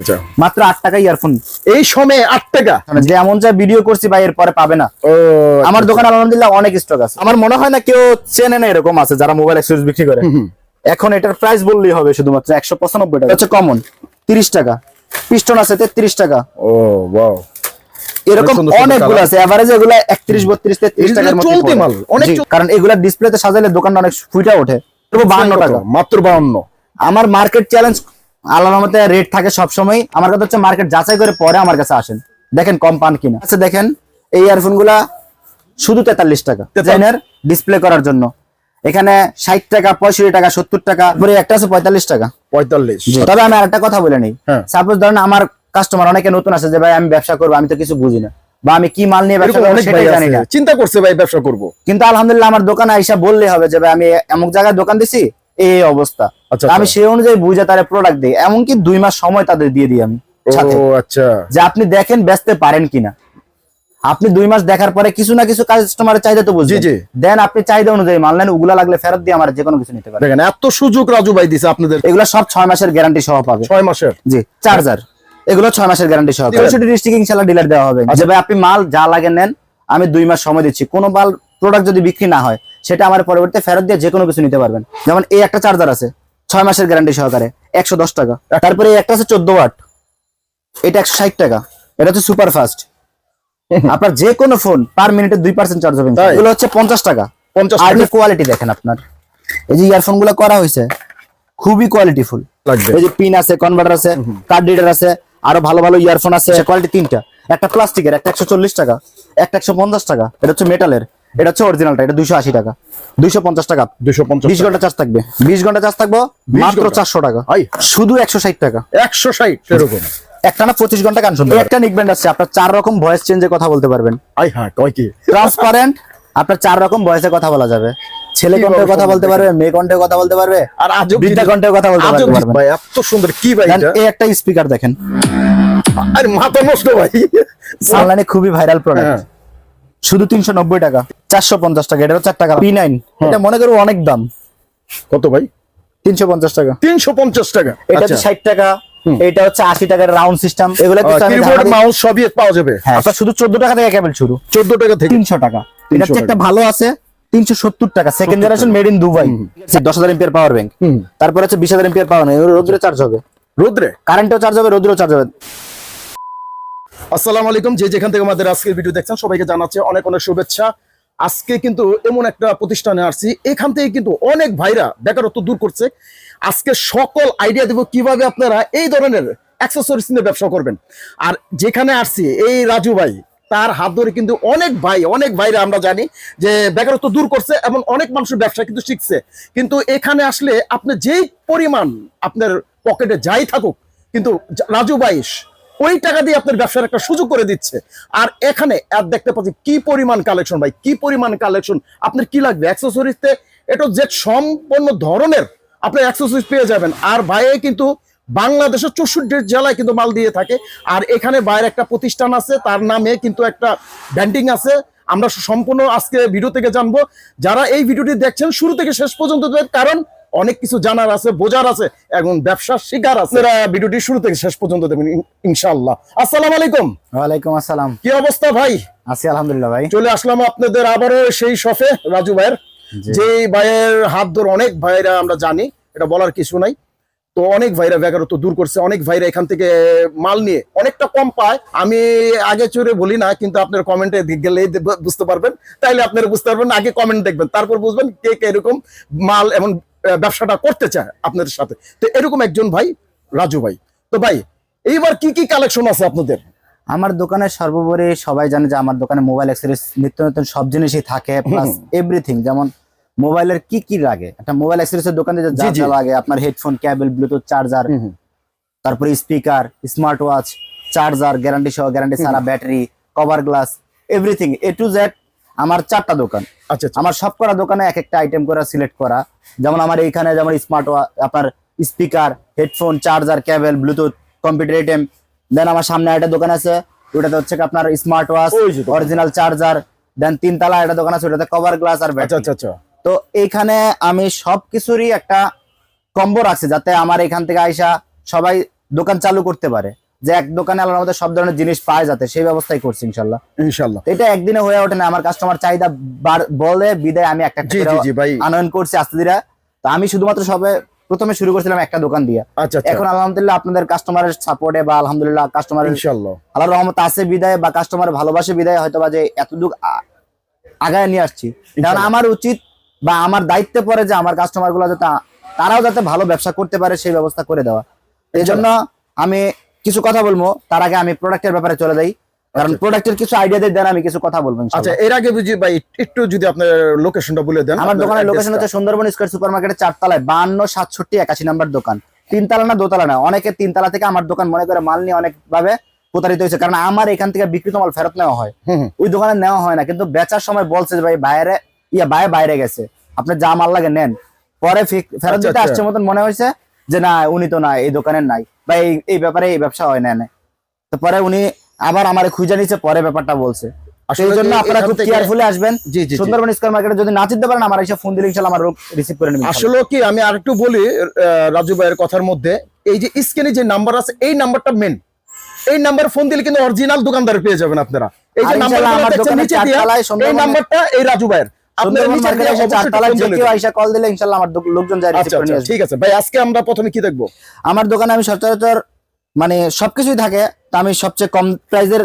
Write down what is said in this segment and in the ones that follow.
আচ্ছা। মাত্র আট টাকা ইয়ারফোন এই সময় আট টাকা? যেমন যা ভিডিও করছি ভাই এরপরে পাবে না। আমার দোকান আলহামদুলিল্লাহ অনেক স্টক আছে। আমার মনে হয় না কেউ চেনে না এরকম আছে যারা মোবাইল অ্যাক্সেসরিজ বিক্রি করে। এখন এটার প্রাইস বললেই হবে শুধুমাত্র একশো পঁচানব্বই টাকা। হচ্ছে কমন তিরিশ টাকা। পিস্টন আছে তেত্রিশ টাকা। ও ওয়াও এরকম সুন্দর সুন্দর অনেকগুলো আছে। এভারেজ এগুলা একত্রিশ বত্রিশ তেত্রিশ টাকার মধ্যে চলতি পড়ে। মাল, অনেক কারণ এগুলা ডিসপ্লেতে সাজালে দোকানটা অনেক ফুইটা ওঠে। বাহান্ন টাকা। মাত্র বাউন্ন আমার মার্কেট চ্যালেঞ্জ আল্লাহর রহমতে রেট থাকে সব সময় আমার কাছে হচ্ছে মার্কেট যাচাই করে পরে আমার কাছে আসেন। দেখেন কম পান কিনা। আচ্ছা দেখেন এই ইয়ারফোনগুলা শুধু তেতাল্লিশ টাকা। ডিজাইনের ডিসপ্লে করার জন্য। এখানে ষাট টাকা পঁয়ষট্টি টাকা সত্তর টাকা তারপরে একটা আছে পঁয়তাল্লিশ টাকা। পঁয়তাল্লিশ। তবে আমি আরেকটা কথা বলে নিই। হ্যাঁ। সাপোজ ধরেন আমার কাস্টমার অনেকে নতুন আছে যে ভাই আমি ব্যবসা করব আমি তো কিছু বুঝি না। বা আমি কি মাল নিয়ে ব্যবসা করব সেটাই জানি না। চিন্তা করছে ভাই ব্যবসা করব। কিন্তু আলহামদুলিল্লাহ আমার দোকানে আইসা বললে হবে যে ভাই আমি এমন জায়গায় দোকান দিছি এই অবস্থা। আচ্ছা, আমি আচ্ছা। সেই অনুযায়ী বুঝে তারা প্রোডাক্ট দিই এমনকি দুই মাস সময় তাদের দিয়ে দিই আমি আচ্ছা। যে আপনি দেখেন বেচতে পারেন কিনা। আপনি দুই মাস দেখার পরে কিছু না কিছু কাস্টমারের চাহিদা তো। দেন আপনি চাহিদা অনুযায়ী ওগুলা লাগলে ফেরত দিয়ে আমার যে কোনো কিছু নিতে পারেন। দেখেন এত সুযোগ রাজু ভাই দিছে আপনাদের। এগুলো সব ছয় মাসের গ্যারান্টি সহ পাবে। ছয় মাসের? জি চার্জার এগুলো ছয় মাসের গ্যারান্টি সহ চৌষট্টি ডিস্ট্রিক্ট ডিলার দেওয়া হবে। যে ভাই আপনি মাল যা লাগে নেন আমি দুই মাস সময় দিচ্ছি। কোনো মাল প্রোডাক্ট যদি বিক্রি না হয় সেটা আমার পরবর্তীতে ফেরত দিয়ে যে কোনো কিছু নিতে পারবেন। যেমন এই একটা চার্জার আছে ছয় মাসের গ্যারান্টি সহকারে একশো দশ টাকা। তারপরে এই একটা আছে চোদ্দ ওয়াট এটা একশো ষাট টাকা। এটা হচ্ছে সুপার ফাস্ট আপনার যে কোনো ফোন পার মিনিটে দুই পার্সেন্ট চার্জ হবে? এগুলো হচ্ছে পঞ্চাশ টাকা। পঞ্চাশ আর কোয়ালিটি দেখেন আপনার। এই যে ইয়ারফোনগুলো করা হয়েছে খুবই কোয়ালিটিফুল লাগবে। এই যে পিন আছে কনভার্টার আছে কার্ড রিডার আছে আরও ভালো ভালো ইয়ারফোন আছে। কোয়ালিটি তিনটা। একটা প্লাস্টিকের একটা একশো চল্লিশ টাকা একটা একশো পঞ্চাশ টাকা। এটা হচ্ছে মেটালের এটা হচ্ছে অরিজিনালটা এটা দুইশো আশি টাকা। দুইশো পঞ্চাশ টাকা। দুশো পঞ্চাশ বিশ ঘণ্টা চার্জ থাকবে। বিশ ঘণ্টা চার্জ থাকব মাত্র চারশো টাকা। শুধু একশো ষাট টাকা। একশো ষাট এরকম একটা না পঁচিশ ঘণ্টা গান শুনতে একটা নিক ব্যান্ড আছে আপনার চার রকম ভয়েস চেঞ্জে কথা বলতে পারবেন। ট্রান্সপারেন্ট আপনার চার রকম ভয়েসে কথা বলা যাবে। ছেলে কণ্ঠে কথা বলতে পারবে মেয়ে কণ্ঠে কথা বলতে পারবে আর আজব বৃদ্ধা কণ্ঠে কথা বলতে পারবে। ভাই এত সুন্দর। কি ভাই এই একটা স্পিকার দেখেন। আরে মাথা নষ্ট ভাই। অনলাইনে খুবই ভাইরাল প্রোডাক্ট হ্যাঁ। শুধু তিনশো নব্বই টাকা চারশো পঞ্চাশ টাকা এটা চার টাকা। পি নাইন এটা মনে করো অনেক দাম। কত ভাই? তিনশো পঞ্চাশ টাকা। তিনশো পঞ্চাশ টাকা। এটা আচ্ছা। হচ্ছে ষাট টাকা এটা হচ্ছে আশি টাকার রাউন্ড সিস্টেম এগুলো মাউস সবই পাওয়া যাবে। হ্যাঁ আপনার শুধু চোদ্দ টাকা থেকে কেবল শুরু। চোদ্দ টাকা থেকে। তিনশো টাকা। এটা হচ্ছে 300 একটা ভালো আছে তিনশো সত্তর টাকা। Second generation made in Dubai দশ হাজার এমপিয়ার পাওয়ার ব্যাংক। তারপর হচ্ছে বিশ হাজার এমপিয়ার পাওয়ার রোদ্রে চার্জ হবে। রোদ্রে? কারেন্টও চার্জ হবে রোদ্রেও চার্জ হবে। আসসালামু আলাইকুম। যে যেখান থেকে আমাদের আজকের ভিডিও দেখছেন, সবাইকে জানাচ্ছে অনেক অনেক শুভেচ্ছা। আজকে কিন্তু এমন একটা প্রতিষ্ঠানে আসছি, এখান থেকে কিন্তু অনেক ভাইরা বেকারত্ব দূর করছে। আজকে সকল আইডিয়া দেব কীভাবে আপনারা এই ধরনের অ্যাক্সেসরিজ নিয়ে ব্যবসা করবেন। আর যেখানে আসছি, এই রাজু ভাই, তার হাত ধরে কিন্তু অনেক ভাই, অনেক ভাইরা আমরা জানি যে বেকারত্ব দূর করছে এবং অনেক মানুষের ব্যবসা কিন্তু শিখছে। কিন্তু এখানে আসলে আপনি যেই পরিমাণ আপনার পকেটে যাই থাকুক, কিন্তু রাজু বাইশ ওই টাকা দিয়ে আপনার ব্যবসার একটা সুযোগ করে দিচ্ছে। আর এখানে আর দেখতে পাচ্ছি, কি পরিমাণ কালেকশন ভাই? কি পরিমাণ কালেকশন আপনার কি লাগবে? অ্যাক্সেসরিজতে এটা যে সম্পূর্ণ ধরনের আপনি অ্যাক্সেসরিজ পেয়ে যাবেন। আর ভাইয়ে কিন্তু বাংলাদেশের চৌষট্টি জেলায় কিন্তু মাল দিয়ে থাকে। আর এখানে বাইরে একটা প্রতিষ্ঠান আছে, তার নামে কিন্তু একটা ব্যান্ডিং আছে। আমরা সম্পূর্ণ আজকে ভিডিও থেকে জানব। যারা এই ভিডিওটি দেখছেন, শুরু থেকে শেষ পর্যন্ত কারণ অনেক কিছু জানার আছে বোঝার আছে এবং ব্যবসার শিকার আছে। ভিডিওটি শুরু থেকে শেষ পর্যন্ত দেখবেন ইন- ইনশাআল্লাহ। আসসালামু আলাইকুম। ওয়ালাইকুম আসসালাম। কি অবস্থা ভাই? আছি আলহামদুলিল্লাহ ভাই। চলে আসলাম আপনাদের আবারও সেই শফে রাজু ভাইয়ের। যে ভাইয়ের হাত ধরে অনেক ভাইরা আমরা জানি এটা বলার কিছু নাই। তো অনেক ভাইরা বেকারত্ব দূর করছে অনেক ভাইরা এখান থেকে মাল নিয়ে অনেকটা কম পায়। আমি আগে চড়ে বলি না কিন্তু আপনার কমেন্টে গেলেই দে- বুঝতে পারবেন। তাইলে আপনারা বুঝতে পারবেন আগে কমেন্ট দেখবেন তারপর বুঝবেন কে কে এরকম মাল এমন ব্যবসাটা করতে চায় আপনাদের সাথে। তো এরকম একজন ভাই রাজু ভাই। তো ভাই এইবার কি কি কালেকশন আছে আপনাদের? আমার দোকানে সর্বোপরি সবাই জানে যে আমার দোকানে মোবাইল অ্যাক্সেসরিজ নিত্য নতুন সব জিনিসই থাকে প্লাস এভরিথিং যেমন মোবাইলের কি কি লাগে? একটা মোবাইল অ্যাক্সেসরিজের দোকানে যে যা লাগে আপনার হেডফোন কেবল ব্লুটুথ চার্জার তারপরে speaker smart watch charger guarantee সহ guarantee Sara battery cover glass everything A to Z আমার চারটা দোকান। আচ্ছা আচ্ছা। আমার সব করা দোকানে এক একটা আইটেম করে সিলেক্ট করা। যেমন আমার এইখানে যেমন স্মার্ট আপনার speaker headphone charger cable bluetooth computer item then আমার সামনে একটা দোকান আছে ওটাতে হচ্ছে কি আপনার smart watch. Original charger then তিনতলা একটা দোকান আছে ওটাতে কভার গ্লাস আর আচ্ছা আচ্ছা আচ্ছা। তো এইখানে আমি সব কিছুরই একটা কম্বো রাখছি যাতে আমার এখান থেকে আইসা সবাই দোকান চালু করতে পারে। যে এক দোকানে আল্লাহর মধ্যে সব ধরনের জিনিস পায় যাতে সেই ব্যবস্থাই করছি ইনশাল্লাহ। ইনশাল্লাহ। এটা একদিনে হয়ে ওঠে না আমার কাস্টমার চাহিদা বলে বিদায় আমি একটা আনয়ন করছি আস্তে ধীরে তো আমি শুধুমাত্র সবে প্রথমে শুরু করছিলাম একটা দোকান দিয়ে। আচ্ছা আচ্ছা। এখন আলহামদুলিল্লাহ আপনাদের কাস্টমারের সাপোর্টে বা আলহামদুলিল্লাহ কাস্টমারের ইনশাল্লাহ। আল্লাহর রহমত আছে বিদায় বা কাস্টমার ভালোবাসে বিদায় হয়তো বা যে এতটুকু আগায় নিয়ে আসছি। কারণ আমার উচিত বা আমার দায়িত্বে পড়ে যে আমার কাস্টমারগুলো যাতে তারাও যাতে ভালো ব্যবসা করতে পারে সেই ব্যবস্থা করে দেওয়া। এই জন্য আমি কিছু কথা বলব তার আগে আমি প্রোডাক্টের ব্যাপারে চলে যাই। কারণ প্রোডাক্টের কিছু আইডিয়া দেন আমি কিছু কথা বলব আচ্ছা এর আগে বুঝি ভাই একটু যদি আপনার লোকেশনটা বলে দেন আমার দোকানের লোকেশন হচ্ছে সুন্দরবন স্কোয়ার সুপার মার্কেটের চারতলায় বান্ন সাতষট্টি একাশি নাম্বার দোকান। তিনতলা না দোতলা না অনেকে তিনতলা থেকে আমার দোকান মনে করে মাল নিয়ে অনেক ভাবে প্রতারিত হয়েছে কারণ আমার এখান থেকে বিকৃত মাল ফেরত নেওয়া হয়। ওই দোকানে নেওয়া হয় না কিন্তু বেচার সময় বলছে যে ভাই বাইরে ইয়া বাইরে বাইরে গেছে। আপনি যা মাল লাগে নেন। পরে ফেরত আচ্ছা, দিতে আচ্ছা। আসছে মতন মনে হয়েছে যে না উনি তো না এই দোকানের নাই বা এই এই ব্যাপারে এই ব্যবসা হয় না। তো পরে উনি আবার আমার খুঁজে নিচ্ছে পরে ব্যাপারটা বলছে। সেই জন্য আপনারা খুব কেয়ারফুলি আসবেন। জি জি জি। সুন্দরবন স্কোয়ার মার্কেটে যদি না চিনতে পারেন আমার এসে ফোন দিলে আমার রিসিভ করে নেবেন। আসলে কি আমি আরেকটু বলি রাজু ভাইয়ের কথার মধ্যে এই যে স্ক্রিনে যে নাম্বার আছে এই নাম্বারটা মেন এই নাম্বার ফোন দিলে কিন্তু অরিজিনাল দোকানদার পেয়ে যাবেন আপনারা। এই যে নাম্বার নিচে দিয়া, এই নাম্বারটা এই রাজু ভাইয়ের। আচ্ছা আচ্ছা আসবে। ঠিক আছে। ভাই আজকে আমরা প্রথমে কি দেখব? আমার দোকানে আমি সচরাচর মানে সবকিছুই থাকে তা আমি সবচেয়ে কম প্রাইজের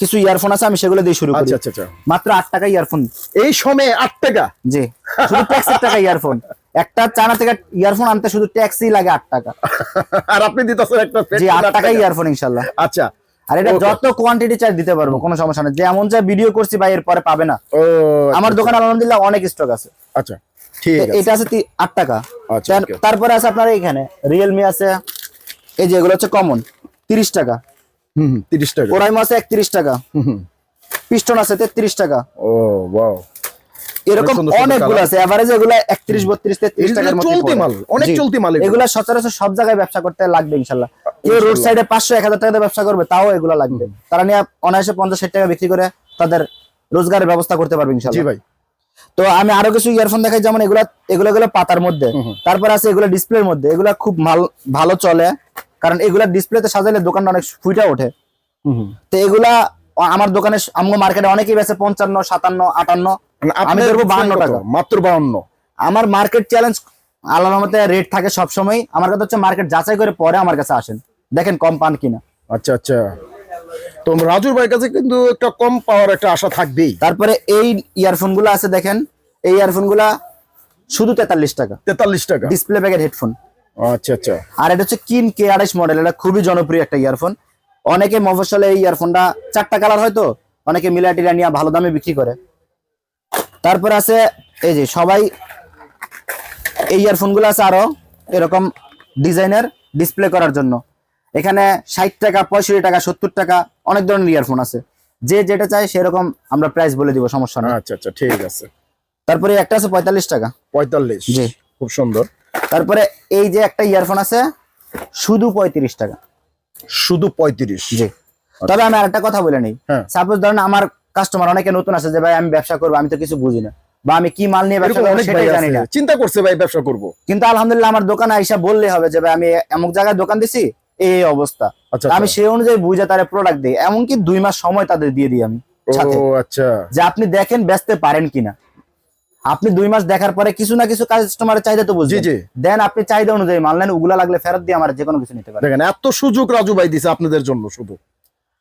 কিছু ইয়ারফোন আছে আমি সেগুলো দিয়ে শুরু করি। আচ্ছা আচ্ছা মাত্র আট টাকা ইয়ারফোন এই সময়ে আট টাকা? জি শুধু টাকা ইয়ারফোন একটা চায়না থেকে ইয়ারফোন আনতে শুধু ট্যাক্সই লাগে আট টাকা। আর আপনি দিতেছেন একটা জি আট টাকা। ইয়ারফোন ইনশাল্লাহ। আচ্ছা আর এটা যত কোয়ান্টিটি চাই দিতে পারব কোনো সমস্যা নেই। যেমন যা ভিডিও করছি ভাই এরপরে পাবে না। আমার দোকানে দোকান আলহামদুলিল্লাহ অনেক স্টক আছে। আচ্ছা ঠিক আছে। এটা আছে তি- আট টাকা। আচ্ছা, তারপরে আছে আপনার এখানে রিয়েলমি আছে। এই যে এগুলো হচ্ছে কমন তিরিশ টাকা। হুম হুম, তিরিশ টাকা। ওরাইমো আছে একত্রিশ টাকা। হুম। পিস্টন আছে তেত্রিশ টাকা। ও ওয়াও এরকম অনেকগুলো আছে। এভারেজ এগুলো টাকার মধ্যে চলতি মাল, অনেক চলতি মাল এগুলো। সচরাচর সব জায়গায় ব্যবসা করতে লাগবে কেউ রোড সাইডে টাকা ব্যবসা করবে তাও এগুলো লাগবে। তারা নিয়ে অনায়াসে পঞ্চাশ টাকা বিক্রি করে তাদের রোজগারের ব্যবস্থা করতে পারবে জি ভাই। তো আমি আরও কিছু ইয়ারফোন দেখাই যেমন এগুলা এগুলো এগুলো পাতার মধ্যে। তারপর আছে এগুলো ডিসপ্লের মধ্যে। এগুলা খুব ভালো ভালো চলে। কারণ এগুলা ডিসপ্লেতে সাজাইলে দোকানটা অনেক ফুইটা ওঠে। তো এগুলা আমার দোকানে আমগো মার্কেটে অনেকেই বেছে পঞ্চান্ন সাতান্ন আটান্ন। আমি ধরবো দিচ্ছেন 52 কত? টাকা। মাত্র বাউন্ন আমার মার্কেট চ্যালেঞ্জ আল্লাহ রহমতে রেট থাকে সব সময় আমার কাছে হচ্ছে মার্কেট যাচাই করে পরে আমার কাছে আসেন। দেখেন কম পান কিনা। আচ্ছা আচ্ছা। তো রাজুর ভাইয়ের কাছে কিন্তু একটা কম পাওয়ার একটা আশা থাকবেই। তারপরে এই আছে দেখেন। এই শুধু তেতাল্লিশ টাকা। তেতাল্লিশ টাকা। ডিসপ্লে ব্যাগের হেডফোন আচ্ছা আচ্ছা। আর এটা হচ্ছে কিন কে আড়াইশ মডেল এটা খুবই জনপ্রিয় একটা ইয়ারফোন অনেকে মফসলে এই ইয়ারফোনটা চারটা কালার হয়তো অনেকে মিলাটিরা নিয়ে ভালো দামে বিক্রি করে। তারপর আছে এই যে সবাই এই ইয়ারফোনগুলো আছে আরও এরকম ডিজাইনের ডিসপ্লে করার জন্য। এখানে ষাট টাকা পঁয়ষট্টি টাকা সত্তর টাকা অনেক ধরনের ইয়ারফোন আছে। যে যেটা চাই সেরকম আমরা প্রাইস বলে দিব সমস্যা নেই। আচ্ছা আচ্ছা ঠিক আছে। তারপরে একটা আছে পঁয়তাল্লিশ টাকা। পঁয়তাল্লিশ জি। খুব সুন্দর। তারপরে এই যে একটা ইয়ারফোন আছে শুধু পঁয়ত্রিশ টাকা। শুধু পঁয়ত্রিশ। জি। তবে আমি আরেকটা কথা বলে নিই। হ্যাঁ। সাপোজ ধরেন আমার কাস্টমার অনেকে নতুন আছে যে ভাই আমি ব্যবসা করব আমি তো কিছু বুঝি না। বা আমি কি মাল নিয়ে ব্যবসা করব সেটাই জানি না। চিন্তা করছে ভাই ব্যবসা করব। কিন্তু আলহামদুলিল্লাহ আমার দোকানে আইসা বললে হবে যে ভাই আমি এমন জায়গায় দোকান দিছি এই অবস্থা। আচ্ছা আমি সেই অনুযায়ী বুঝে তারা প্রোডাক্ট দিই। এমনকি দুই মাস সময় তাদের দিয়ে দিই আমি আচ্ছা। যে আপনি দেখেন বেচতে পারেন কিনা? আপনি দুই মাস দেখার পরে কিছু না কিছু কাস্টমারের চাহিদা তো জি। দেন আপনি চাহিদা অনুযায়ী মাল নেন ওগুলা লাগলে ফেরত দিয়ে আমার যে কোনো কিছু নিতে পারেন। দেখেন এত সুযোগ রাজু ভাই দিছে আপনাদের জন্য শুধু।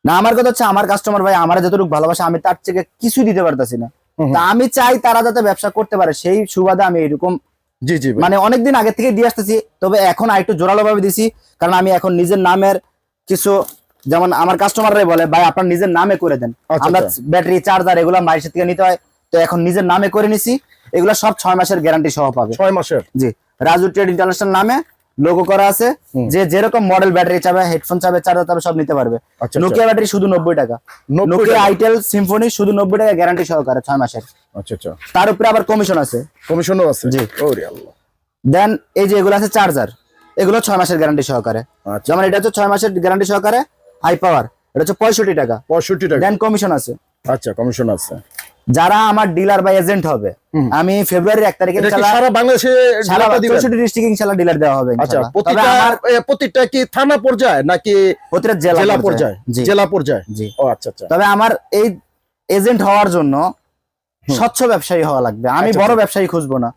না আমার কথা হচ্ছে আমার কাস্টমার ভাই আমার যতটুকু ভালোবাসা আমি তার থেকে কিছু দিতে পারতাছি না। তা আমি চাই তারা যাতে ব্যবসা করতে পারে সেই সুবাদে আমি এরকম জি জি মানে অনেকদিন আগে থেকে দিয়ে আসতেছি তবে এখন আরেকটু জোরালো ভাবে দিছি কারণ আমি এখন নিজের নামের কিছু যেমন আমার কাস্টমাররাই বলে ভাই আপনার নিজের নামে করে দেন। আচ্ছা, আমরা আচ্ছা। ব্যাটারি চার্জার এগুলো মাইসের থেকে নিতে হয় তো এখন নিজের নামে করে নিছি এগুলো সব ছয় মাসের গ্যারান্টি সহ পাবে। ছয় মাসের? জি রাজু ট্রেড ইন্টারন্যাশনাল নামে লোগো করা আছে যে যেরকম মডেল ব্যাটারি চাবে হেডফোন চাবে চার্জার চাবে সব নিতে পারবে। আচ্ছা নোকিয়া ব্যাটারি শুধু নব্বই টাকা। নোকিয়া আইটেল সিম্ফনি শুধু নব্বই টাকা গ্যারান্টি সহকারে ছয় মাসের। আচ্ছা আচ্ছা। তার উপরে আবার কমিশন আছে। কমিশনও আছে? জি। ওরে আল্লাহ। দেন এই যে এগুলো আছে চার্জার এগুলো ছয় মাসের গ্যারান্টি সহকারে। আচ্ছা। যেমন এটা হচ্ছে ছয় মাসের গ্যারান্টি সহকারে হাই পাওয়ার এটা হচ্ছে পঁয়ষট্টি টাকা। পঁয়ষট্টি টাকা। দেন কমিশন আছে। আচ্ছা কমিশন আছে। যারা আমার ডিলার বা এজেন্ট হবে আমি ফেব্রুয়ারির এক তারিখে সারা বাংলাদেশে সারা চৌষট্টি ডিস্ট্রিক্ট ইনশাল্লাহ ডিলার দেওয়া হবে আচ্ছা প্রতিটা কি থানা পর্যায়ে নাকি প্রতিটা জেলা পর্যায়ে? জেলা পর্যায়ে? জি। ও আচ্ছা আচ্ছা। তবে আমার এই এজেন্ট হওয়ার জন্য স্বচ্ছ ব্যবসায়ী হওয়া লাগবে। আমি আচ্ছা, বড় আচ্ছা। ব্যবসায়ী খুঁজবো না।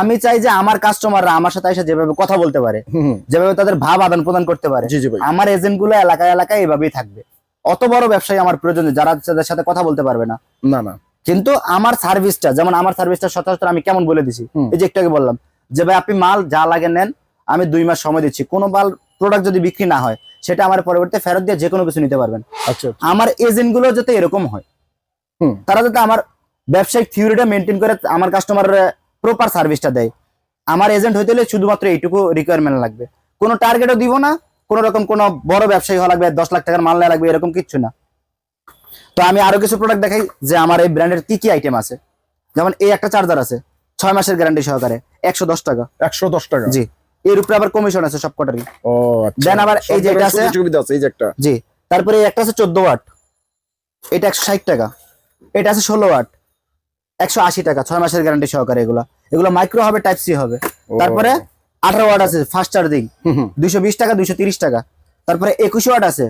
আমি চাই যে আমার কাস্টমাররা আমার সাথে এসে যেভাবে কথা বলতে পারে। যেভাবে তাদের ভাব আদান প্রদান করতে পারে আমার এজেন্টগুলো এলাকায় এলাকায় এইভাবেই থাকবে। অত বড় ব্যবসায়ী আমার প্রয়োজন যারা তাদের সাথে কথা বলতে পারবে না। না না। কিন্তু আমার সার্ভিসটা যেমন আমার সার্ভিসটা সচরাচর আমি কেমন বলে দিছি? এই যে একটু আগে বললাম যে ভাই আপনি মাল যা লাগে নেন আমি দুই মাস সময় দিচ্ছি। কোনো মাল প্রোডাক্ট যদি বিক্রি না হয় সেটা আমার পরবর্তীতে ফেরত দিয়ে যে কোনো কিছু নিতে পারবেন। আচ্ছা আমার এজেন্টগুলো যাতে এরকম হয় তারা যাতে আমার ব্যবসায়িক থিওরিটা মেনটেন করে আমার কাস্টমার প্রপার সার্ভিসটা দেয়। আমার এজেন্ট হইতে হলে শুধুমাত্র এইটুকু রিকোয়ারমেন্ট লাগবে। কোনো টার্গেটও দিব না কোনো রকম কোনো বড় ব্যবসায়ী হওয়া লাগবে দশ লাখ টাকার মাল নেওয়া লাগবে এরকম কিচ্ছু না। তো আমি আরও কিছু প্রোডাক্ট দেখাই যে আমার এই ব্র্যান্ডের কি কি আইটেম আছে। যেমন এই একটা চার্জার আছে ছয় মাসের গ্যারান্টি সহকারে একশো দশ টাকা। একশো দশ টাকা। জি এর উপরে আবার কমিশন আছে সবকটারই ও আচ্ছা। Then আবার এই যে এটা আছে- সুবিধা আছে এই যে একটা। জি তারপরে একটা আছে চোদ্দ ওয়াট এটা একশো ষাট টাকা। এটা আছে ষোলো ওয়াট একশো আশি টাকা ছয় মাসের গ্যারান্টি সহকারে এগুলা। এগুলো মাইক্রো হবে টাইপ সি হবে। তারপরে আঠারো ওয়াট আছে ফাস্ট চার্জিং হুম, হুম। দুইশো বিশ টাকা দুইশো তিরিশ টাকা। তারপরে একুশ ওয়াট আছে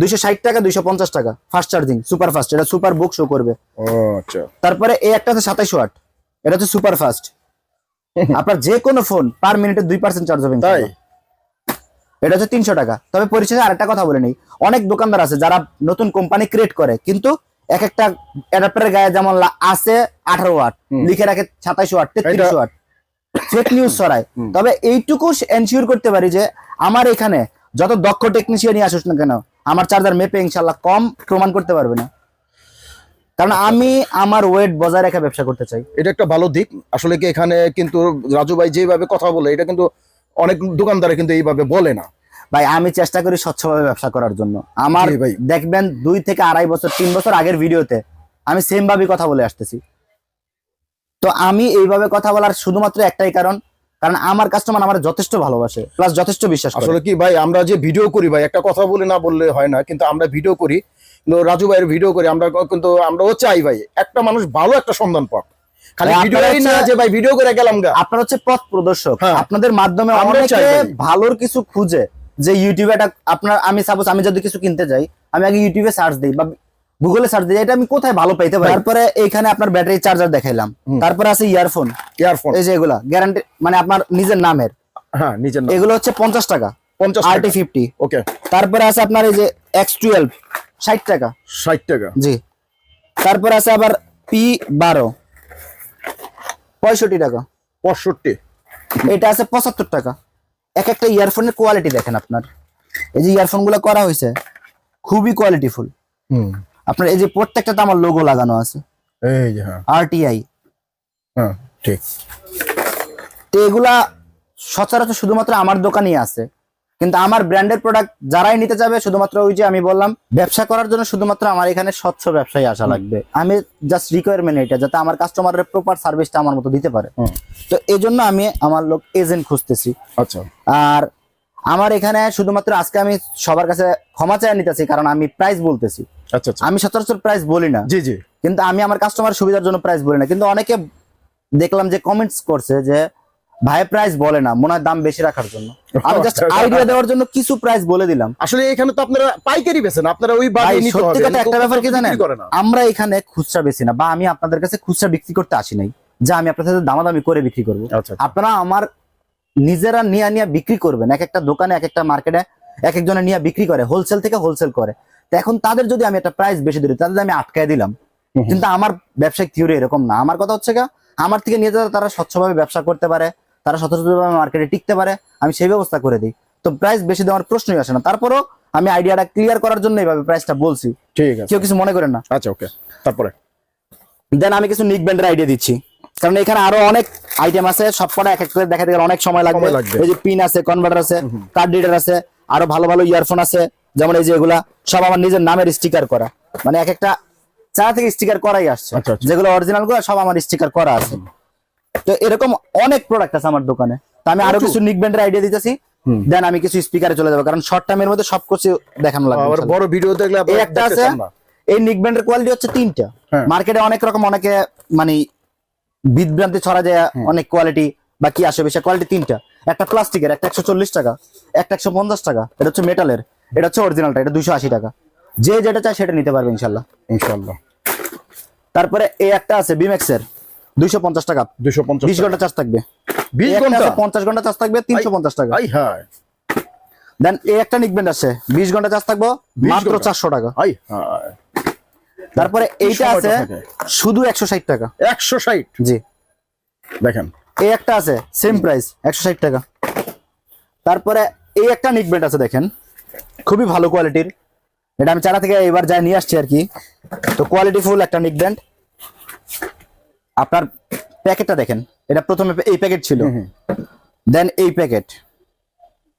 দুইশো ষাট টাকা দুইশো পঞ্চাশ টাকা। ফাস্ট চার্জিং সুপার ফাস্ট এটা সুপার বুক শো করবে। ও আচ্ছা। তারপরে এই একটা আছে সাতাইশ ওয়াট এটা হচ্ছে সুপার ফাস্ট আপনার যে কোনো ফোন পার মিনিটে দুই পার্সেন্ট চার্জ হবে তাই? এটা হচ্ছে তিনশো টাকা। তবে পরিশেষে আরেকটা কথা বলে নেই। অনেক দোকানদার আছে যারা নতুন কোম্পানি ক্রিয়েট করে কিন্তু এক একটা অ্যাডাপ্টারের গায়ে যেমন আছে আঠারো ওয়াট লিখে রাখে সাতাইশ ওয়াট তেত্রিশ ওয়াট ফেক নিউজ ছড়ায়। তবে এইটুকু এনশিওর করতে পারি যে আমার এখানে যত দক্ষ টেকনিশিয়ানই আসুস না কেন আমার চার্জার মেপে ইনশাল্লাহ কম প্রমাণ করতে পারবে না। কারণ আমি আমার ওয়েট বজায় রেখে ব্যবসা করতে চাই। এটা একটা ভালো দিক। আসলে কি এখানে কিন্তু রাজু ভাই যেভাবে কথা বলে এটা কিন্তু অনেক দোকানদারে কিন্তু এইভাবে বলে না। ভাই আমি চেষ্টা করি স্বচ্ছভাবে ব্যবসা করার জন্য। আমার ভাই। দেখবেন দুই থেকে আড়াই বছর তিন বছর আগের ভিডিওতে আমি সেম ভাবে কথা বলে আসতেছি। তো আমি এইভাবে কথা বলার শুধুমাত্র একটাই কারণ কারণ আমার কাস্টমার আমার যথেষ্ট ভালোবাসে প্লাস যথেষ্ট বিশ্বাস আসলে কি ভাই আমরা যে ভিডিও করি ভাই একটা কথা বলে না বললে হয় না কিন্তু আমরা ভিডিও করি রাজু ভাইয়ের ভিডিও করি আমরা কিন্তু আমরাও চাই ভাই একটা মানুষ ভালো একটা সন্ধান পাক। খালি না যে ভাই ভিডিও করে গেলাম আপনার হচ্ছে পথ প্রদর্শক হ্যাঁ। আপনাদের মাধ্যমে আমরা চাই অনেকে ভালোর কিছু খুঁজে যে ইউটিউবে একটা আপনার আমি সাপোজ আমি যদি কিছু কিনতে যাই আমি আগে ইউটিউবে সার্চ দিই বা গুগলে সার্চ দিই এটা আমি কোথায় ভালো পাইতে পারি? তারপরে এইখানে আপনার ব্যাটারি চার্জার দেখাইলাম। তারপরে আছে ইয়ারফোন ইয়ারফোন এই যে এগুলা গ্যারান্টি মানে আপনার নিজের নামের। হ্যাঁ নিজের নাম। এগুলো হচ্ছে পঞ্চাশ টাকা। পঞ্চাশ আরটি ফিফটি ওকে তারপরে আছে আপনার এই যে এক্স টুয়েলভ ষাট টাকা। ষাট টাকা। জি। তারপরে আছে আবার পি বারো পঁয়ষট্টি টাকা। পঁয়ষট্টি। এটা আছে পঁচাত্তর টাকা। এক একটা ইয়ারফোনের কোয়ালিটি দেখেন আপনার। এই যে ইয়ারফোনগুলো করা হয়েছে খুবই কোয়ালিটিফুল হুম। আপনার এই যে প্রত্যেকটাতে আমার লোগো লাগানো আছে। এই যে হ্যাঁ। আরটিআই হ্যাঁ ঠিক। তো এগুলা সচরাচর শুধুমাত্র আমার দোকানেই আছে। কিন্তু আমার ব্র্যান্ডের প্রোডাক্ট যারাই নিতে যাবে শুধুমাত্র ওই যে আমি বললাম ব্যবসা করার জন্য শুধুমাত্র আমার এখানে স্বচ্ছ ব্যবসায়ী আসা লাগবে। আমি জাস্ট রিকোয়ারমেন্ট এটা যাতে আমার কাস্টমারের প্রপার সার্ভিসটা আমার মতো দিতে পারে। তো এই জন্য আমি আমার লোক এজেন্ট খুঁজতেছি। আচ্ছা। আর আমার এখানে শুধুমাত্র আজকে আমি সবার কাছে ক্ষমা চাই নিতেছি কারণ আমি প্রাইস বলতেছি। আচ্ছা আচ্ছা। আমি সচরাচর প্রাইস বলি না। জি জি। কিন্তু আমি আমার কাস্টমার সুবিধার জন্য প্রাইস বলি না। কিন্তু অনেকে দেখলাম যে কমেন্টস করছে যে ভাই প্রাইস বলে না মনে হয় দাম বেশি রাখার জন্য। আমি জাস্ট আচ্ছা, আচ্ছা। আইডিয়া দেওয়ার জন্য কিছু প্রাইস বলে দিলাম। আসলে এখানে তো আপনারা পাইকারি বেছেন আপনারা ওই বাড়ি নিতে হবে কথা একটা ব্যাপার কি জানেন? আমরা এখানে খুচরা বেশি না বা আমি আপনাদের কাছে খুচরা বিক্রি করতে আসি নাই যা আমি আপনাদের সাথে দামাদামি করে বিক্রি করব। আচ্ছা। আপনারা আমার নিজেরা নিয়ে নিয়ে বিক্রি করবেন। এক একটা দোকানে এক একটা মার্কেটে এক একজনে নিয়ে বিক্রি করে হোলসেল থেকে হোলসেল করে। তো এখন তাদের যদি আমি একটা প্রাইস বেশি দিই তাদের আমি আটকায় দিলাম। কিন্তু আমার ব্যবসায়িক থিওরি এরকম না। আমার কথা হচ্ছে আমার থেকে নিয়ে যারা তারা স্বচ্ছভাবে ব্যবসা করতে পারে তারা স্বতন্ত্রভাবে মার্কেটে টিকতে পারে আমি সেই ব্যবস্থা করে দিই। তো প্রাইস বেশি দেওয়ার প্রশ্নই আসে না। তারপরও আমি আইডিয়াটা ক্লিয়ার করার জন্য এইভাবে প্রাইসটা বলছি। ঠিক আছে। কেউ কিছু মনে করেন না? আচ্ছা ওকে তারপরে? দেন আমি কিছু নিক ব্যান্ডের আইডিয়া দিচ্ছি। কারণ এখানে আরও অনেক আইটেম আছে সবকটা এক এক করে দেখাতে গেলে অনেক সময় লাগবে। এই যে পিন আছে কনভার্টার আছে কার্ড রিডার আছে আরও ভালো ভালো ইয়ারফোন আছে যেমন এই যে এগুলা সব আমার নিজের নামের স্টিকার করা। মানে এক একটা চা থেকে স্টিকার করাই আসছে। আচ্ছা, আচ্ছা। যেগুলো অরিজিনালগুলো সব আমার স্টিকার করা আছে। তো এরকম অনেক প্রোডাক্ট আছে আমার দোকানে। তো আমি আরও কিছু নিক ব্যান্ডের আইডিয়া দিতেছি। দেন আমি কিছু স্পিকারে চলে যাব কারণ শর্ট টাইমের মধ্যে সব কিছু দেখানো লাগবে বড় ভিডিও দেখলে একটা আছে এই নিক ব্যান্ডের কোয়ালিটি হচ্ছে তিনটা। হ্যাঁ। মার্কেটে অনেক রকম অনেকে মানে বিভ্রান্তি ছড়া যায় অনেক কোয়ালিটি বা কি আসে বেশি। কোয়ালিটি তিনটা। একটা প্লাস্টিকের একটা একশো চল্লিশ টাকা একটা একশো পঞ্চাশ টাকা এটা হচ্ছে মেটালের এটা হচ্ছে অরিজিনালটা এটা দুশো আশি টাকা। যে যেটা চায় সেটা নিতে পারবে ইনশাল্লাহ। ইনশাল্লাহ। তারপরে এই একটা আছে বিমেক্সের দুইশো পঞ্চাশ টাকা। দুশো পঞ্চাশ বিশ ঘণ্টা চার্জ থাকবে। বিশ ঘণ্টা? পঞ্চাশ ঘণ্টা চার্জ থাকবে তিনশো পঞ্চাশ টাকা। দেন এই একটা নিকবেন্ড আছে বিশ ঘণ্টা চার্জ থাকব মাত্র চারশো টাকা। তারপরে এইটা আছে শুধু একশো ষাট টাকা। একশো ষাট? জি। দেখেন। এই একটা আছে সেম প্রাইস একশো ষাট টাকা। তারপরে এই একটা নিকবেন্ড আছে দেখেন। খুবই ভালো কোয়ালিটির এটা আমি চারা থেকে এবার যাই নিয়ে আসছি আর কি। তো কোয়ালিটি ফুল একটা নিকব্যান্ড আপনার প্যাকেটটা দেখেন এটা প্রথমে এই প্যাকেট ছিল। দেন এই প্যাকেট।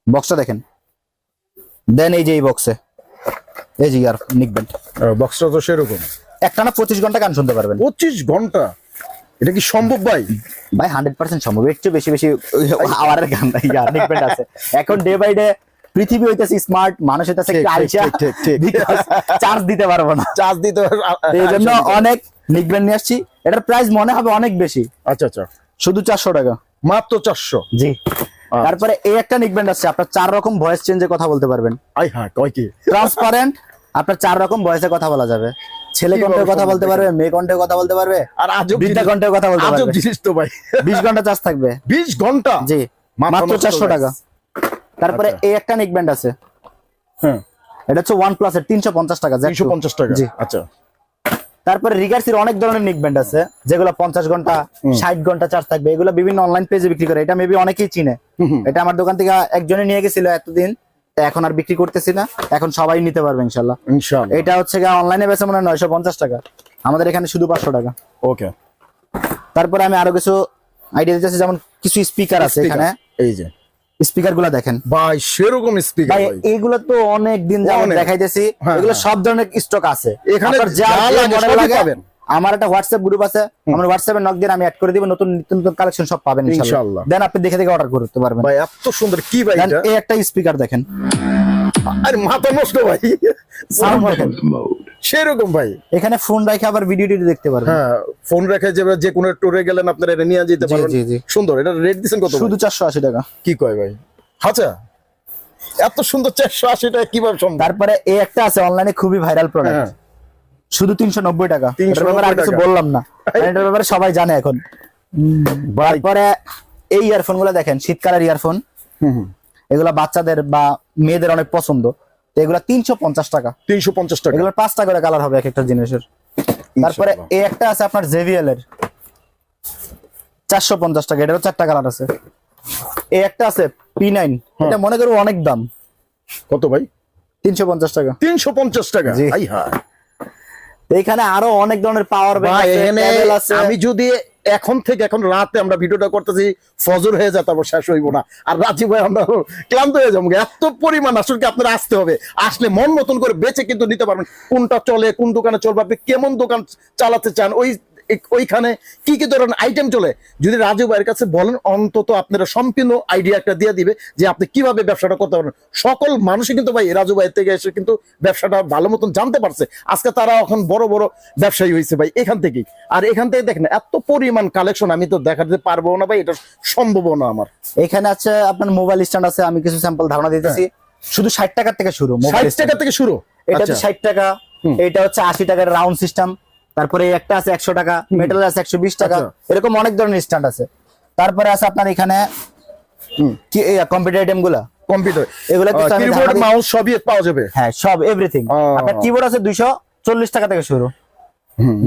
বক্সটা দেখেন। দেন এই যে এই বক্সে এই যে আর নিকব্যান্ড বক্সটা তো সেরকম। একটা না পঁচিশ ঘণ্টা গান শুনতে পারবেন। পঁচিশ ঘণ্টা? এটা কি সম্ভব ভাই? ভাই হান্ড্রেড পার্সেন্ট সম্ভব। এর চেয়ে বেশি বেশি আওয়ারের গান নিকব্যান্ড আছে। এখন ডে বাই ডে পৃথিবী হইতেছে স্মার্ট মানুষ হইতেছে। চার্জ দিতে পারব না। চার্জ দিতে এই জন্য আচ্ছা, অনেক নিকব্যান্ড নিয়ে আসছি। এটার প্রাইস মনে হবে অনেক বেশি। আচ্ছা আচ্ছা। শুধু চারশো টাকা। মাত্র চারশো? জি। তারপরে এই একটা নিকব্যান্ড আছে। আপনার চার রকম ভয়েস চেঞ্জে কথা বলতে পারবেন। আই হ্যাঁ কয় কি? ট্রান্সপারেন্ট আপনার চার রকম ভয়েসে কথা বলা যাবে। ছেলে কণ্ঠে কথা বলতে পারবে মেয়ে কণ্ঠে কথা বলতে পারবে আর আজব বৃদ্ধা কণ্ঠে কথা বলতে আজব পারবে। জিনিস তো ভাই। বিশ ঘণ্টা চার্জ থাকবে। বিশ ঘণ্টা? জি মাত্র মাত্র নষ্ট চারশো guys। টাকা তারপরে আচ্ছা। এই একটা নেকব্যান্ড আছে। হ্যাঁ এটা হচ্ছে ওয়ান প্লাস এর তিনশো পঞ্চাশ টাকা Z2 তিনশো পঞ্চাশ টাকা। জি। আচ্ছা। তারপরে রিগার্সির অনেক ধরনের নেকব্যান্ড আছে যেগুলো পঞ্চাশ ঘণ্টা ষাট ঘণ্টা চার্জ থাকবে। এগুলো বিভিন্ন অনলাইন পেজে বিক্রি করে। এটা মেবি অনেকেই চিনে। এটা আমার দোকান থেকে একজনে নিয়ে গেছিল এতদিন। এখন আর বিক্রি করতেছি না এখন সবাই নিতে পারবে ইনশাল্লাহ। ইনশাআল্লাহ এটা হচ্ছে অনলাইনে বেচে মনে হয় নয়শো পঞ্চাশ টাকা। আমাদের এখানে শুধু পাঁচশো টাকা। ওকে। তারপরে আমি আরও কিছু আইডিয়া দিতেছি যেমন কিছু স্পিকার আছে এখানে। এই যে। স্পিকারগুলা দেখেন। ভাই সেরকম স্পিকার ভাই ভাই। এগুলো তো অনেক দিন যাবত দেখাইতেছি। এগুলো। সব ধরনের স্টক আছে। এখানে আপনার যা যা যে লাগে model সবই লাগে, পাবেন। আমার একটা হোয়াটসঅ্যাপ গ্রুপ আছে আমার হোয়াটসঅ্যাপে নক দিয়ে আমি অ্যাড করে দিব নতুন নতুন নতুন কালেকশন সব পাবেন ইনশাআল্লাহ। দেন আপনি দেখে দেখে অর্ডার করতে পারবেন। ভাই এত সুন্দর কি ভাই এটা? এই একটা স্পিকার দেখেন। আরে মাথা নষ্ট ভাই। সাউন্ড দেখেন। সেরকম ভাই। এখানে ফোন রেখে আবার ভিডিও টিডিও দেখতে পারবেন। হ্যাঁ ফোন রেখে যে যে কোনো ট্যুরে গেলেন আপনারা এটা নিয়ে যেতে পারবেন। জি, জি। সুন্দর এটা রেট দিচ্ছেন কত শুধু ভাই? চারশো আশি টাকা। কি কয় ভাই? আচ্ছা এত সুন্দর চারশো আশি টাকা কীভাবে সম্ভব? তারপরে এই একটা আছে অনলাইনে খুবই ভাইরাল প্রোডাক্ট হ্যাঁ। শুধু তিনশো নব্বই টাকা। 390 ব্যাপারে আর কিছু বললাম না। এটার ব্যাপারে সবাই জানে এখন। তারপরে এই ইয়ারফোনগুলো দেখেন শীতকালের ইয়ারফোন। এগুলা বাচ্চাদের বা মেয়েদের অনেক পছন্দ। তো এগুলা তিনশো পঞ্চাশ টাকা। তিনশো পঞ্চাশ টাকা। এগুলোর পাঁচটা করে কালার হবে এক একটা জিনিসের। তারপরে। এই একটা আছে আপনার জেভিএল এর চারশো পঞ্চাশ টাকা এটারও চারটা কালার আছে। এই একটা আছে পি নাইন এটা মনে করব অনেক দাম। কত ভাই? তিনশো পঞ্চাশ টাকা। তিনশো পঞ্চাশ টাকা। জি। হ্যাঁ এখানে আরও অনেক ধরনের পাওয়ার ব্যাংক আছে আমি যদি এখন থেকে এখন রাতে আমরা ভিডিওটা করতেছি ফজর হয়ে যায় তারপর শেষ হইব না। আর রাজি ভাই আমরা ক্লান্ত হয়ে যাব। এত পরিমাণ আসলে কি আপনারা আসতে হবে। আসলে মন মতন করে বেচে কিন্তু নিতে পারবেন। কোনটা চলে কোন দোকানে চলবে আপনি কেমন দোকান চালাতে চান ওই ওইখানে কি কি ধরনের আইটেম চলে? যদি রাজু ভাইয়ের কাছে বলেন অন্তত আপনারা সম্পূর্ণ আইডিয়া একটা দিয়ে দিবে যে আপনি কীভাবে ব্যবসাটা করতে পারবেন। সকল মানুষই কিন্তু ভাই রাজু ভাইয়ের থেকে এসে কিন্তু ব্যবসাটা ভালো মতন জানতে পারছে। আজকে তারা এখন বড় বড় ব্যবসায়ী হয়েছে ভাই এখান থেকেই। আর এখান থেকে দেখেন এত পরিমাণ কালেকশন আমি তো দেখাতে পারব না ভাই এটা সম্ভব না আমার। এখানে আছে আপনার মোবাইল স্ট্যান্ড আছে আমি কিছু স্যাম্পল ধারণা দিতেছি। শুধু ষাট টাকার থেকে শুরু ষাট টাকা থেকে শুরু? এটা আচ্ছা। হচ্ছে ষাট টাকা এটা হচ্ছে আশি টাকার রাউন্ড সিস্টেম তারপরে একটা আছে একশো টাকা মেটাল আছে একশো বিশ টাকা আচ্ছা। এরকম অনেক ধরনের স্ট্যান্ড আছে। তারপরে আছে আপনার এখানে কি কম্পিউটার আইটেমগুলা? কম্পিউটার এগুলা কিবোর্ড মাউস সবই পাওয়া যাবে? হ্যাঁ সব এভরিথিং আপনার কিবোর্ড আছে দুইশো চল্লিশ টাকা থেকে শুরু।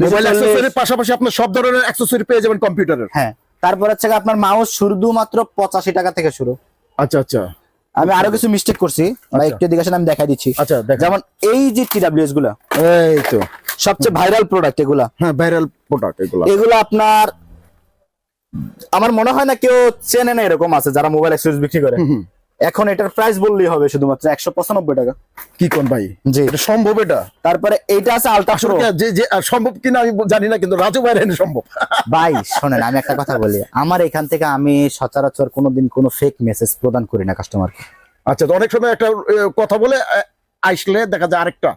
মোবাইল 240 পাশাপাশি আপনার সব ধরনের অ্যাক্সেসরি পেয়ে যাবেন কম্পিউটারের হ্যাঁ তারপর হচ্ছে আপনার মাউস শুধুমাত্র পঁচাশি টাকা থেকে শুরু। আচ্ছা আচ্ছা। আমি আরও কিছু মিস্টেক করছি বা আচ্ছা। একটু দিকে আমি দেখাই দিচ্ছি। আচ্ছা যেমন এই যে টিডাব্লিউএসগুলা। এই তো। সবচেয়ে ভাইরাল প্রোডাক্ট এগুলা। হ্যাঁ ভাইরাল প্রোডাক্ট এগুলো। এগুলো আপনার আমার মনে হয় না কেউ চেনে না এরকম আছে যারা মোবাইল অ্যাক্সেসরিজ বিক্রি করে। এখন এটার প্রাইস বললেই হবে শুধুমাত্র একশো পঁচানব্বই টাকা। কি কোন ভাই? জি। এটা সম্ভব এটা? তারপরে এইটা আছে আলট্রা প্রো কি যে যে সম্ভব কিনা আমি জানি না কিন্তু রাজু এনে সম্ভব। ভাই শোনেন আমি একটা কথা বলি। আমার এখান থেকে আমি সচরাচর কোনোদিন কোনো ফেক মেসেজ প্রদান করি না কাস্টমারকে আচ্ছা তো অনেক সময় একটা কথা বলে এ, আসলে দেখা যায় আরেকটা।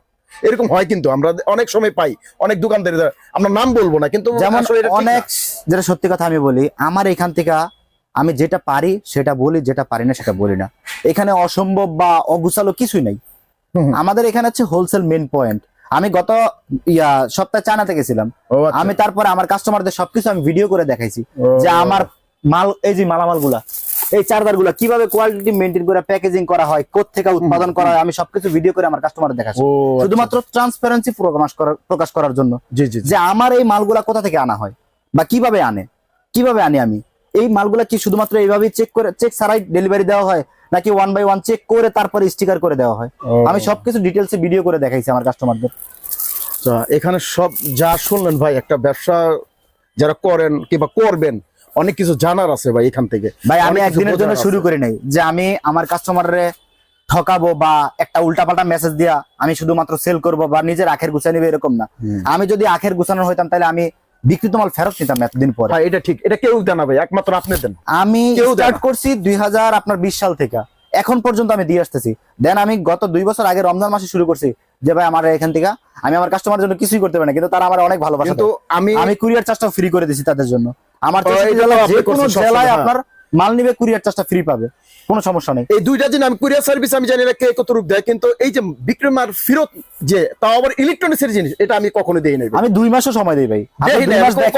এরকম হয় কিন্তু আমরা অনেক সময় পাই অনেক দোকানদারি আমরা নাম বলব না কিন্তু যেমন অনেক যেটা সত্যি কথা আমি বলি আমার এখান থেকে আমি যেটা পারি সেটা বলি যেটা পারি না সেটা বলি না। এখানে অসম্ভব বা অগুছালো কিছুই নাই। আমাদের এখানে হচ্ছে হোলসেল মেন পয়েন্ট আমি গত ইয়া সপ্তাহে চায়নাতে গেছিলাম। আচ্ছা। আমি তারপরে আমার কাস্টমারদের সবকিছু আমি ভিডিও করে দেখাইছি যে আমার মাল এই যে মালামালগুলা এই চার্জারগুলা কীভাবে কোয়ালিটি মেনটেন করে প্যাকেজিং করা হয় থেকে উৎপাদন করা হয় আমি সবকিছু ভিডিও করে আমার কাস্টমার দেখাচ্ছি। আচ্ছা। শুধুমাত্র ট্রান্সপারেন্সি প্রকাশ করার প্রকাশ করার জন্য। জি জি জি। যে আমার এই মালগুলা কোথা থেকে আনা হয় বা কীভাবে আনে কীভাবে আনি আমি? এই মালগুলা কি শুধুমাত্র এইভাবে চেক করে চেক ছাড়াই ডেলিভারি দেওয়া হয় নাকি ওয়ান বাই ওয়ান চেক করে তারপরে স্টিকার করে দেওয়া হয়? আমি সবকিছু ডিটেলসে ভিডিও করে দেখাইছি আমার কাস্টমারদের আচ্ছা, এখানে সব যা শুনলেন ভাই একটা ব্যবসা যারা করেন কিংবা করবেন অনেক কিছু জানার আছে ভাই এখান থেকে। ভাই আমি একদিনের জন্য শুরু করি নাই যে আমি আমার কাস্টমারে ঠকাবো বা একটা উল্টাপাল্টা মেসেজ দিয়া আমি শুধুমাত্র সেল করব বা নিজের আখের গুছা নিবে এরকম না। আমি যদি আখের গুছানোর হইতাম তাহলে আমি বিকৃত মাল ফেরত নিতাম এতদিন পরে। এটা ঠিক। এটা কেউ দেন ভাই একমাত্র আপনি দেন। আমি স্টার্ট করছি দুই হাজার আপনার বিশ সাল থেকে। এখন পর্যন্ত আমি দিয়ে আসতেছি। দেন আমি গত দুই বছর আগে রমজান মাসে শুরু করছি যে ভাই আমার এখান থেকে আমি আমার কাস্টমার জন্য কিছুই করতে পারি না কিন্তু তারা আমার অনেক ভালোবাসে আমি আমি কুরিয়ার চার্জটা ফ্রি করে দিছি তাদের জন্য। আমার ও, 64 এটা তো জেলায় আপনি যে কোনো জেলায় হ্যাঁ। আপনার মাল নিবে কুরিয়ার চার্জটা ফ্রি পাবে। কোনো সমস্যা নেই। এই দুইটা দিন আমি কুরিয়ার সার্ভিস আমি জানি না কে কত রূপ দেয় কিন্তু এই যে বিক্রমার ফেরত যে তাও আবার ইলেকট্রনিক্স এর জিনিস এটা আমি কখনো দেই নাই আমি দুই মাসও সময় দিই ভাই।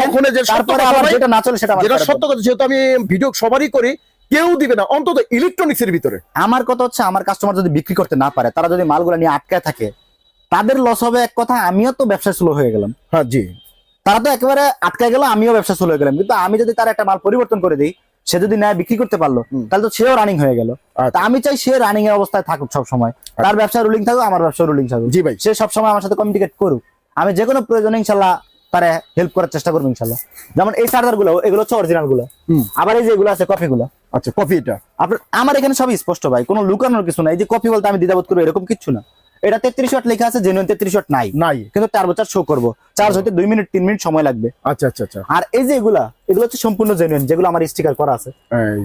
কখনো যে তারপরে আবার যেটা না চলে সেটা যেটা সত্য কথা যেহেতু আমি ভিডিও সবারই করি কেউ দিবে না অন্তত ইলেকট্রনিক্স এর ভিতরে। আমার কথা হচ্ছে আমার কাস্টমার যদি বিক্রি করতে না পারে তারা যদি মালগুলো নিয়ে আটকায় থাকে তাদের লস হবে এক কথা আমিও তো ব্যবসা স্লো হয়ে গেলাম। হ্যাঁ জি। তারা তো একেবারে আটকে গেল আমিও ব্যবসা হয়ে গেলাম। কিন্তু আমি যদি তার একটা মাল পরিবর্তন করে দিই সে যদি ন্যায় বিক্রি করতে পারল তাহলে তো সেও রানিং হয়ে গেল। আচ্ছা। তা আমি চাই সে রানিং এর অবস্থায় থাকুক সব সময় তার ব্যবসা রুলিং থাকুক আমার ব্যবসা রুলিং থাকুক। জি ভাই। সে সব সময় আমার সাথে কমিউনিকেট করুক। আমি যে কোনো প্রয়োজনে ইনশাল্লাহ তারা হেল্প করার চেষ্টা করব ইনশাল্লাহ। যেমন এই চার্জারগুলো এগুলো হচ্ছে অরিজিনালগুলো। আবার এই যে এগুলো আছে কপি গুলো। আচ্ছা কফি এটা? আপনার আমার এখানে সবই স্পষ্ট ভাই কোনো লুকানোর কিছু নাই। এই যে কপি বলতে আমি দ্বিধাবোধ করব এরকম কিছু না। এটা তেত্রিশ ওয়াট লেখা আছে জেনুইন তেত্রিশ ওয়াট নাই। নাই। কিন্তু চার বছর শো করব। চার্জ হতে দুই মিনিট তিন মিনিট সময় লাগবে। আচ্ছা আচ্ছা আচ্ছা। আর এই যে এগুলা এগুলো হচ্ছে সম্পূর্ণ জেনুইন যেগুলো আমার স্টিকার করা আছে।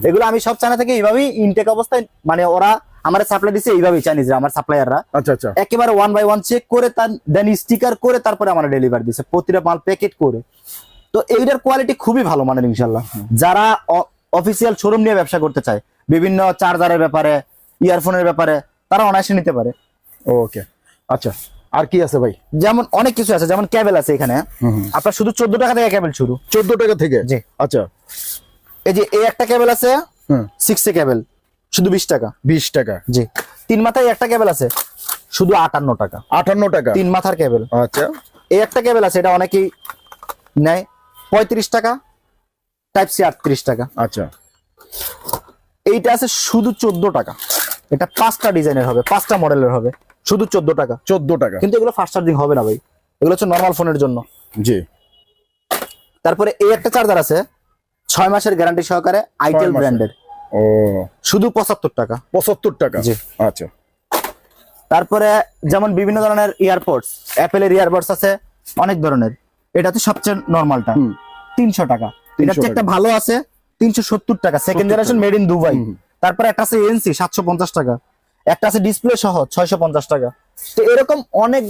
এগুলো আমি সব চায়না থেকে এইভাবেই ইনটেক অবস্থায় মানে ওরা আমার সাপ্লাই দিচ্ছে এইভাবেই চাইনিজ আমার সাপ্লায়াররা আচ্ছা আচ্ছা। একেবারে ওয়ান বাই ওয়ান চেক করে তার দেন স্টিকার করে তারপরে আমার ডেলিভারি দিচ্ছে প্রতিটা মাল প্যাকেট করে। তো এইটার কোয়ালিটি খুবই ভালো মানের ইনশাল্লাহ যারা অফিসিয়াল শোরুম নিয়ে ব্যবসা করতে চায় বিভিন্ন চার্জারের ব্যাপারে ইয়ারফোনের ব্যাপারে তারা অনায়াসে নিতে পারে। ওকে আচ্ছা আর কি আছে ভাই? যেমন অনেক কিছু আছে যেমন ক্যাবেল আছে এখানে। আপনার শুধু চোদ্দ টাকা থেকে ক্যাবেল শুরু। চোদ্দ টাকা থেকে? জি। আচ্ছা। এই যে এই একটা ক্যাবেল আছে হুম। সিক্স এ ক্যাবেল শুধু বিশ টাকা। বিশ টাকা। জি। তিন মাথায় একটা কেবল আছে শুধু আটান্ন টাকা। আটান্ন টাকা? তিন মাথার কেবল আচ্ছা। এই একটা কেবল আছে এটা অনেকেই নেয় পঁয়ত্রিশ টাকা টাইপ সি আটত্রিশ টাকা। আচ্ছা। এইটা আছে শুধু চোদ্দ টাকা। এটা পাঁচটা ডিজাইনের হবে পাঁচটা মডেলের হবে। শুধু চোদ্দ টাকা। চোদ্দ টাকা। কিন্তু এগুলো ফাস্ট চার্জিং হবে না ভাই। এগুলো হচ্ছে নর্মাল ফোনের জন্য। জি। তারপরে এই একটা চার্জার আছে ছয় মাসের গ্যারান্টি সহকারে আইটেল? ব্র্যান্ডের ও। শুধু পঁচাত্তর টাকা। পঁচাত্তর টাকা? জি। আচ্ছা। তারপরে যেমন বিভিন্ন ধরনের ইয়ারপোর্টস অ্যাপেলের ইয়ারপোর্টস আছে অনেক ধরনের। এটা হচ্ছে সবচেয়ে নর্মালটা। তিনশো টাকা। এটা হচ্ছে একটা ভালো আছে তিনশো সত্তর টাকা। Second generation made in Dubai তারপরে একটা আছে এনসি সাতশো পঞ্চাশ টাকা। একটা আছে ডিসপ্লে সহ ছয়শো পঞ্চাশ টাকা। তো এরকম অনেক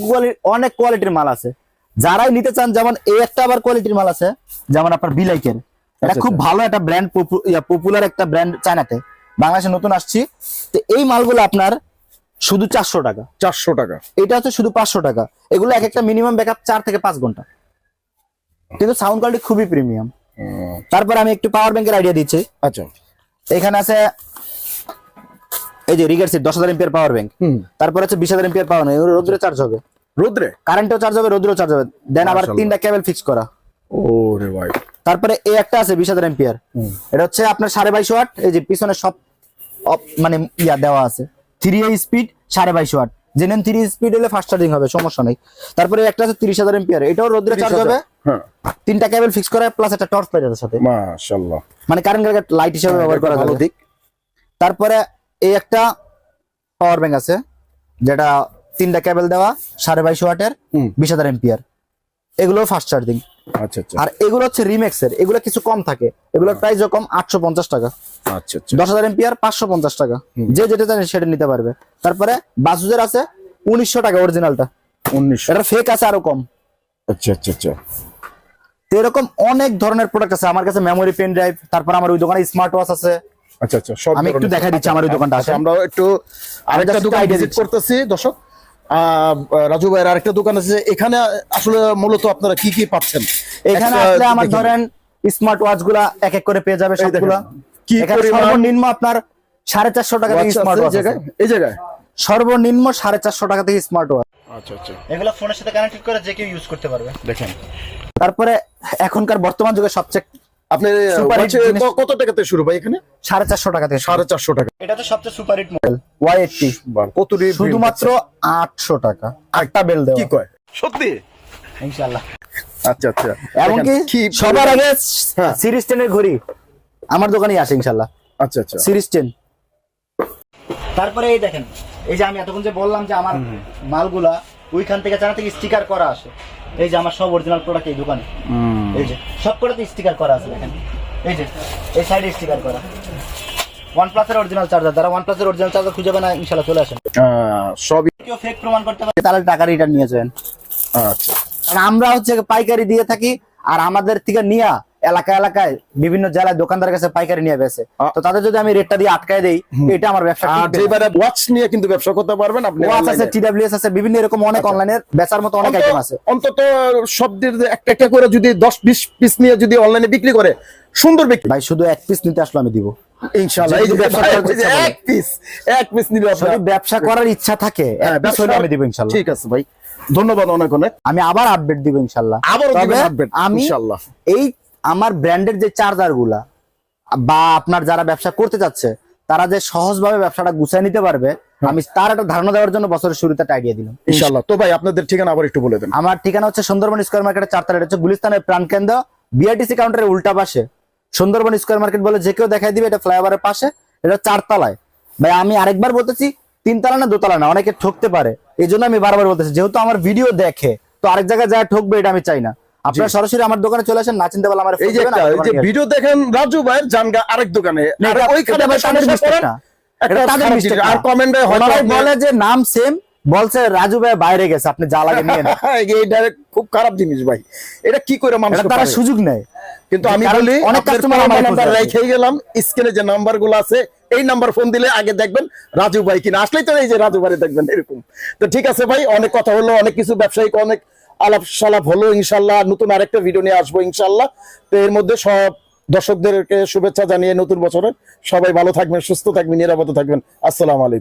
অনেক কোয়ালিটির মাল আছে। যারাই নিতে চান যেমন এই একটা আবার কোয়ালিটির মাল আছে যেমন আপনার বিলাইকের এটা আচ্ছা, খুব আচ্ছা। ভালো একটা ব্র্যান্ড পপুলার একটা ব্র্যান্ড চায়নাতে বাংলাদেশে নতুন আসছি। তো এই মালগুলো আপনার শুধু চারশো টাকা। চারশো টাকা। এটা হচ্ছে শুধু পাঁচশো টাকা। এগুলো এক একটা মিনিমাম ব্যাকআপ চার থেকে পাঁচ ঘণ্টা। কিন্তু সাউন্ড কোয়ালিটি খুবই প্রিমিয়াম তারপর আমি একটু পাওয়ার ব্যাংকের আইডিয়া দিচ্ছি। আচ্ছা। এখানে আছে এই যে রিগার সিট দশ হাজার এমপিয়ার পাওয়ার ব্যাংক তারপর আছে বিশ হাজার এমপিয়ার পাওয়ার এগুলো রোদ্রে চার্জ হবে। রোদ্রে? কারেন্টও চার্জ হবে রোদ্রেও চার্জ হবে। দেন আবার তিনটা কেবল ফিক্স করা। ও রে ভাই। তারপরে এই একটা আছে বিশ হাজার এমপিয়ার এটা হচ্ছে আপনার সাড়ে বাইশ ওয়াট এই যে পিছনে সব মানে ইয়া দেওয়া আছে। থ্রি স্পিড সাড়ে বাইশ ওয়াট। জেনেন থ্রি স্পিড হলে ফাস্ট চার্জিং হবে সমস্যা নেই। তারপরে একটা আছে তিরিশ হাজার এমপিয়ার এটাও রোদ্রে চার্জ হবে। হ্যাঁ। তিনটা কেবল ফিক্স করা প্লাস একটা টর্চ লাইটের সাথে। মাশাআল্লাহ। মানে কারেন্ট লাইট হিসেবে ব্যবহার করা যাবে। দিক। তারপরে এই একটা পাওয়ার ব্যাংক আছে যেটা তিনটা কেবল দেওয়া সাড়ে বাইশ ওয়াটের বিশ হাজার এমপিয়ার এগুলো ফাস্ট চার্জিং আচ্ছা আচ্ছা। আর এগুলো হচ্ছে রিমেক্স এর এগুলো কিছু কম থাকে। এগুলোর প্রাইসও কম আটশো পঞ্চাশ টাকা। আচ্ছা আচ্ছা। দশ হাজার এমপিয়ার পাঁচশো পঞ্চাশ টাকা। যে যেটা জানে সেটা নিতে পারবে। তারপরে বাসুজের আছে উনিশশো টাকা অরিজিনালটা উনিশশো। এটা ফেক আছে আরও কম। আচ্ছা আচ্ছা আচ্ছা। এরকম অনেক ধরনের প্রোডাক্ট আছে। আমার কাছে মেমোরি পেন ড্রাইভ তারপর আমার ওই দোকানে স্মার্ট ওয়াচ আছে। আচ্ছা আচ্ছা সব আমি একটু ধরনের- দিচ্ছি আমার ওই দোকানটা আচ্ছা, আছে। আমরা একটু আরেকটা দোকান ভিজিট করতেছি দর্শক। রাজু ভাইয়ের আরেকটা দোকান আছে এখানে আসলে মূলত আপনারা কি কি পাচ্ছেন? এখানে আসলে আমার ধরেন স্মার্ট ওয়াচগুলা এক এক করে পেয়ে যাবে সবগুলা। কি সর্বনিম্ন আপনার সাড়ে চারশো টাকা থেকে স্মার্ট ওয়াচ এই জায়গায়? এই জায়গায়? সর্বনিম্ন সাড়ে চারশো টাকা থেকে স্মার্ট ওয়াচ আচ্ছা আচ্ছা। এগুলো ফোনের সাথে কানেক্ট করে যে কেউ ইউজ করতে পারবে। দেখেন। তারপরে এখনকার বর্তমান যুগে সবচেয়ে আপনি Super hit watch এ জিনিস- ক- কত টাকা থেকে শুরু ভাই এখানে? সাড়ে চারশো টাকা থেকে সাড়ে চারশো টাকা। এটা তো সবচেয়ে super hit model Y eighty কত শুধুমাত্র আটশো টাকা। আটটা বেল দেওয়া। কি কয়? সত্যি? ইনশাল্লাহ আচ্ছা আচ্ছা। এমনকি সবার আগে হ্যাঁ। সিরিজ টেনের ঘড়ি। আমার দোকানেই আসে ইনশাল্লাহ আচ্ছা আচ্ছা। সিরিজ টেন তারপরে এই দেখেন এই যে আমি এতক্ষণ যে বললাম যে আমার মালগুলা ওইখান থেকে চানা থেকে স্টিকার করা আসে। এই যে আমার সব অরিজিনাল প্রোডাক্ট এই দোকানে। এই যে সব কটাতে স্টিকার করা আছে দেখেন। এই যে এই সাইডে স্টিকার করা। অরিজিনাল চার্জার যারা অরিজিনাল চার্জার খুঁজে না চলে আসেন। সবই কেউ ফেক প্রমাণ করতে পারে। তাহলে টাকা রিটার্ন নিয়ে যাবেন আচ্ছা আমরা হচ্ছে পাইকারি দিয়ে থাকি আর আমাদের থেকে নিয়া এলাকা এলাকায় বিভিন্ন জেলায় দোকানদারের কাছে পাইকারি নিয়ে বেছে তো তাদের যদি আমি রেটটা দিয়ে আটকায় দেই এটা আমার ব্যবসা ওয়াচ নিয়ে কিন্তু ব্যবসা করতে পারবেন আপনি ওয়াচ আছে টিডব্লিউএস আছে বিভিন্ন এরকম অনেক অনলাইনে বেচার মতো অনেক আইটেম আছে। অন্তত শব্দের একটা একটা করে যদি দশ বিশ পিস নিয়ে যদি অনলাইনে বিক্রি করে সুন্দর বিক্রি। ভাই শুধু এক পিস নিতে আসলো আমি দিব। ইনশাআল্লাহ এই যে ব্যবসা ভাই, করার ইচ্ছা এক পিস এক পিস নিলে যদি আপনার ব্যবসা করার ইচ্ছা থাকে হ্যাঁ, ব্যবসা আমি দিব ইনশাল্লাহ ঠিক আছে ভাই ধন্যবাদ অনেক অনেক। আমি আবার আপডেট দিব দিবেন update, আমি ইনশাআল্লাহ। এই আমার ব্র্যান্ডের যে চার্জারগুলা বা আপনার যারা ব্যবসা করতে চাচ্ছে তারা যে সহজভাবে ব্যবসাটা গুছায় নিতে পারবে আমি তার একটা ধারণা দেওয়ার জন্য বছরের শুরুতে আইডিয়া দিলাম। ইনশাআল্লাহ। তো ভাই আপনাদের ঠিকানা আবার একটু বলে দেন। আমার ঠিকানা হচ্ছে সুন্দরবন স্কোয়ার মার্কেটের চারতলা এটা হচ্ছে গুলিস্তানের প্রাণ কেন্দ্র বিআরটিসি কাউন্টারের উল্টা পাশে। সুন্দরবন স্কোয়ার মার্কেট বলে যে কেউ দেখাই দিবে এটা ফ্লাইওভারের পাশে এটা চারতলায়। ভাই আমি আরেকবার বলতেছি তিনতলা না দোতলা না অনেকে ঠকতে পারে। এই জন্য আমি বারবার বলতেছি যেহেতু আমার ভিডিও দেখে তো আরেক জায়গায় যা ঠকবে এটা আমি চাই না। আপনারা সরাসরি আমার দোকানে চলে আসেন না চিনতে পারলে আমার এই যে এই যে ভিডিও দেখেন রাজু ভাইয়ের জানগা আরেক দোকানে। ওইখানে। আর কমেন্টে বলে যে নাম সেম বলছে রাজু ভাই বাইরে গেছে আপনি যা লাগে নিয়ে খুব খারাপ জিনিস ভাই। এটা কি করে মানুষ তারা সুযোগ নেয়। কিন্তু আমি বলি অনেক কাস্টমার আমার নাম্বার রেখে গেলাম স্ক্রিনে যে নাম্বারগুলো আছে এই নাম্বার ফোন দিলে আগে দেখবেন রাজু ভাই কিনা। আসলেই তো এই যে রাজু ভাই দেখবেন এরকম। তো ঠিক আছে ভাই অনেক কথা হলো অনেক কিছু ব্যবসায়িক অনেক আলাপ সালাপ হলো, ইনশাল্লাহ নতুন আরেকটা ভিডিও নিয়ে আসব ইনশাল্লাহ। তো এর মধ্যে সব দর্শকদেরকে শুভেচ্ছা জানিয়ে নতুন বছরের সবাই ভালো থাকবেন, সুস্থ থাকবেন, নিরাপদে থাকবেন। আসসালামু আলাইকুম।